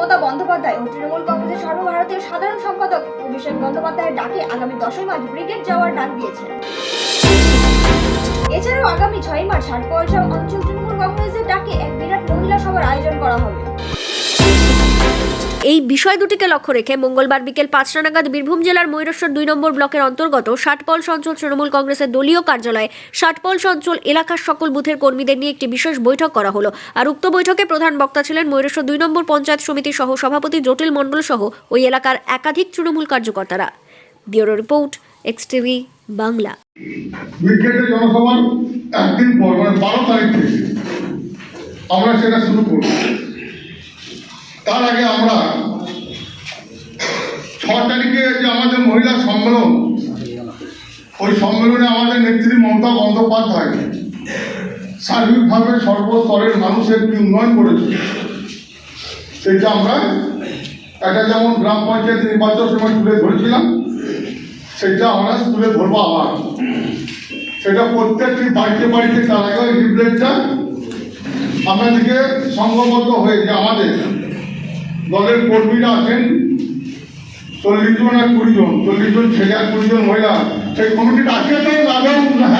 মমতা বন্দ্যোপাধ্যায় ও তৃণমূল কংগ্রেসের সর্বভারতীয় সাধারণ সম্পাদক অভিষেক বন্দ্যোপাধ্যায়ের ডাকে আগামী দশই মার্চ ব্রিগেড যাওয়ার ডাক দিয়েছে। এছাড়াও আগামী ছয় মার্চ ষাটপয়সা অঞ্চল তৃণমূল কংগ্রেসের ডাকে এক বিরাট মহিলা সভার আয়োজন করা হবে। এই বিষয় দুটিকে লক্ষ্য রেখে মঙ্গলবার বিকেল পাঁচটা নাগাদ বীরভূম জেলার ময়ূরেশ্বর দুই নম্বর ব্লকের অন্তর্গত ষাটপলস অঞ্চল তৃণমূল কংগ্রেসের দলীয় কার্যালয়ে ষাটপলস অঞ্চল এলাকার সকল বুথের কর্মীদের নিয়ে একটি বিশেষ বৈঠক করা হলো। আর উক্ত বৈঠকে প্রধান বক্তা ছিলেন ময়ূরেশ্বর দুই নম্বর পঞ্চায়েত সমিতি সহ সভাপতি জটিল মণ্ডল সহ ওই এলাকার একাধিক Trinamool কার্যকর্তারা। Bureau report, X TV, Bangla. মানে আমরা সেটা শুরু তার আগে আমরা ছ তারিখে যে আমাদের মহিলা সম্মেলন, ওই সম্মেলনে আমাদের নেত্রী মমতা বন্দ্যোপাধ্যায় সার্বিকভাবে সর্বস্তরের মানুষের কি উন্নয়ন করেছে, সেটা আমরা একটা যেমন গ্রাম পঞ্চায়েত নির্বাচন সময় তুলে ধরেছিলাম, সেটা আমরা তুলে ধরবো আবার। সেটা প্রত্যেকটি বাড়িতে বাড়িতে তার আগে লিফলেটটা আপনাদেরকে সংঘবদ্ধ হয়ে যে আমাদের দলের কর্মীরা আছেন চল্লিশ জন আর কুড়ি জন, চল্লিশ জন ছেলে আর কুড়ি জন মহিলা। সেই কমিটিটা আছে তো হ্যাঁ।